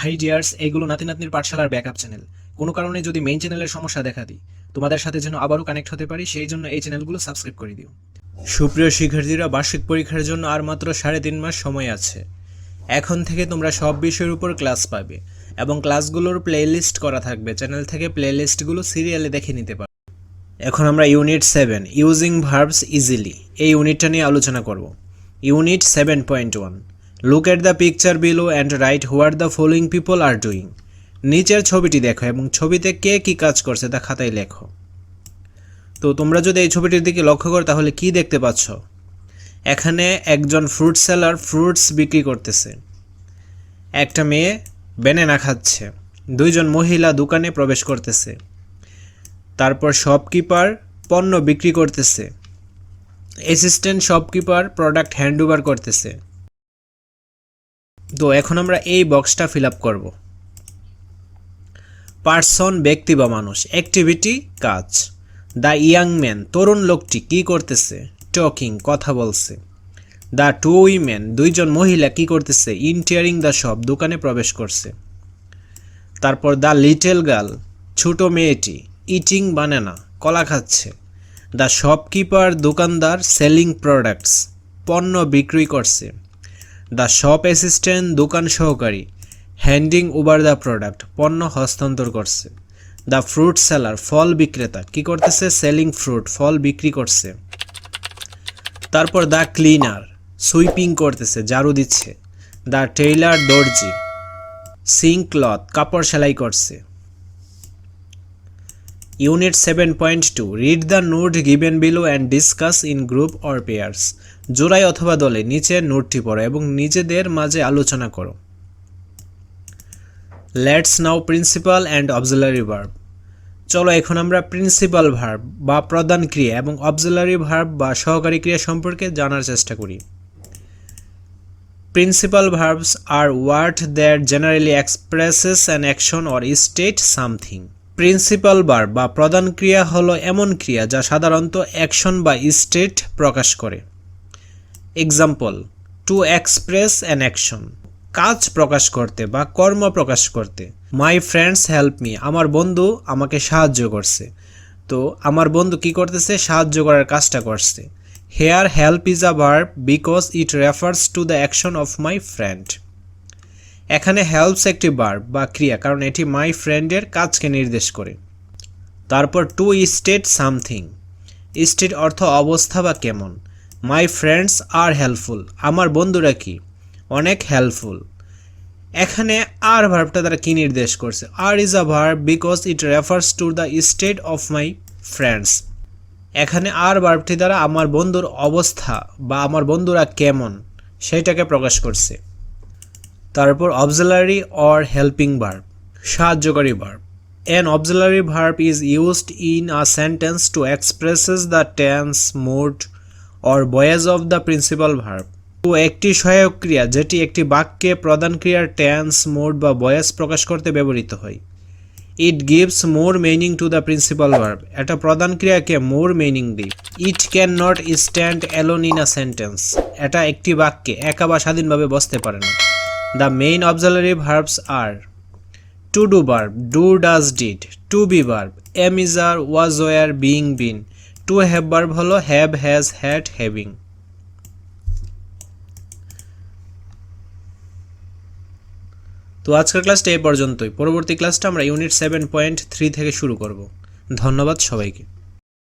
High dears এইগুলো নাতি নাতনির পাঠশালার ব্যাকআপ চ্যানেল কোনো কারণে যদি মেইন চ্যানেলের সমস্যা দেখা দিই, তোমাদের সাথে যেন আবারও কানেক্ট হতে পারি, সেই জন্য এই চ্যানেলগুলো সাবস্ক্রাইব করে দিও। সুপ্রিয় শিক্ষার্থীরা, বার্ষিক পরীক্ষার জন্য আর মাত্র সাড়ে তিন মাস সময় আছে। এখন থেকে তোমরা সব বিষয়ের উপর ক্লাস পাবে এবং ক্লাসগুলোর প্লেলিস্ট করা থাকবে। চ্যানেল থেকে প্লেলিস্টগুলো সিরিয়ালে দেখে নিতে পারো। এখন আমরা unit seven using verbs easily এই ইউনিটটা নিয়ে আলোচনা করব। Unit seven point one look at the picture below and write what the following people are doing নিচের ছবিটি দেখো এবং ছবিতে কে কি কাজ করছে তা খাতায় লেখো। তো তোমরা যদি এই ছবিটির দিকে লক্ষ্য করো তাহলে কি দেখতে পাচ্ছ? এখানে একজন ফ্রুট সেলার ফ্রুটস বিক্রি করতেছে। একটা মেয়ে বেনেনা খাচ্ছে। দুইজন মহিলা দোকানে প্রবেশ করতেছে। তারপর শপকিপার পণ্য বিক্রি করতেছে। Assistant shopkeeper product hand over করতেছে। তো এখন আমরা এই বক্সটা ফিল আপ করব। পার্সন ব্যক্তি বা মানুষ অ্যাক্টিভিটি কাজ। দ্য ইয়াং ম্যান তরুণ লোকটি কি করতেছে? টকিং কথা বলছে। দ্য টু উইমেন দুইজন মহিলা কি করতেছে? ইন্টিয়ারিং দ্য শপ দোকানে প্রবেশ করছে। তারপর দ্য লিটল গার্ল ছোট মেয়েটি ইটিং বানানা কলা খাচ্ছে। দ্য শপকিপার দোকানদার সেলিং প্রোডাক্টস পণ্য বিক্রি করছে। দ্য শপ অ্যাসিস্ট্যান্ট দোকান সহকারী, হ্যান্ডিং ওভার দ্য প্রোডাক্ট, পণ্য হস্তান্তর করছে। দ্য ফ্রুট সেলার, ফল বিক্রেতা, কি করতেছে? সেলিং ফ্রুট, ফল বিক্রি করছে। তারপর দ্য ক্লিনার, সুইপিং করতেছে, ঝাড়ু দিচ্ছে। দ্য টেইলার দর্জি, সিঙ্ক ক্লথ, কাপড় সেলাই করছে। Unit seven point two read the note given below and discuss in group or pairs জোড়ায় অথবা দলে নিচের নোটটি পড়ো এবং নিজেদের মাঝে আলোচনা করো। Let's now principal and auxiliary verb চলো এখন আমরা প্রিন্সিপাল ভার্ব বা প্রধান ক্রিয়া এবং অবজুলারি ভার্ব বা সহকারী ক্রিয়া সম্পর্কে জানার চেষ্টা করি। Principal verbs are word that generally expresses an action or state something principal বার বা প্রধান ক্রিয়া হলো এমন ক্রিয়া যা সাধারণত অ্যাকশন বা স্টেট প্রকাশ করে। Example to express an action কাজ প্রকাশ করতে বা কর্ম প্রকাশ করতে। মাই ফ্রেন্ডস হেল্প মি আমার বন্ধু আমাকে সাহায্য করছে। তো আমার বন্ধু কি করতেছে? সাহায্য করার কাজটা করছে। Here help is a verb because it refers to the action of my friend এখানে হেল্পস একটি ভার্ব বা ক্রিয়া, কারণ এটি মাই ফ্রেন্ডের কাজকে নির্দেশ করে। তারপর টু স্টেট সামথিং স্টেট অর্থ অবস্থা বা কেমন। মাই ফ্রেন্ডস আর হেল্পফুল আমার বন্ধুরা কি? অনেক হেল্পফুল এখানে আর ভার্বটা তারা কি নির্দেশ করছে? Are is a verb because it refers to the state of my friends এখানে আর ভার্বটি দ্বারা আমার বন্ধুর অবস্থা বা আমার বন্ধুরা কেমন সেটাকে প্রকাশ করছে। তারপর অবজেলারি অর হেল্পিং ভার্ব সাহায্যকারী verb An auxiliary verb is used in a sentence to expresses the tense, mood or voice of the principal verb. তো একটি সহায়ক ক্রিয়া যেটি একটি বাক্যে প্রধান ক্রিয়ার টেন্স মোড বা বয়েস প্রকাশ করতে ব্যবহৃত হয়। It gives more meaning to the principal verb এটা প্রধান ক্রিয়াকে মোর মিনিং দিই it can not stand alone in a sentence এটা একটি বাক্যে একা বা স্বাধীনভাবে বসতে পারে না। The main auxiliary verbs are to do verb do does did to be verb am is are was were being been to have verb হলো হ্যাভ হ্যাজ হ্যাড হ্যাভিং তো আজকের ক্লাসটা এই পর্যন্তই। পরবর্তী ক্লাসটা আমরা ইউনিট সেভেন পয়েন্ট থ্রি থেকে শুরু করব। ধন্যবাদ সবাইকে।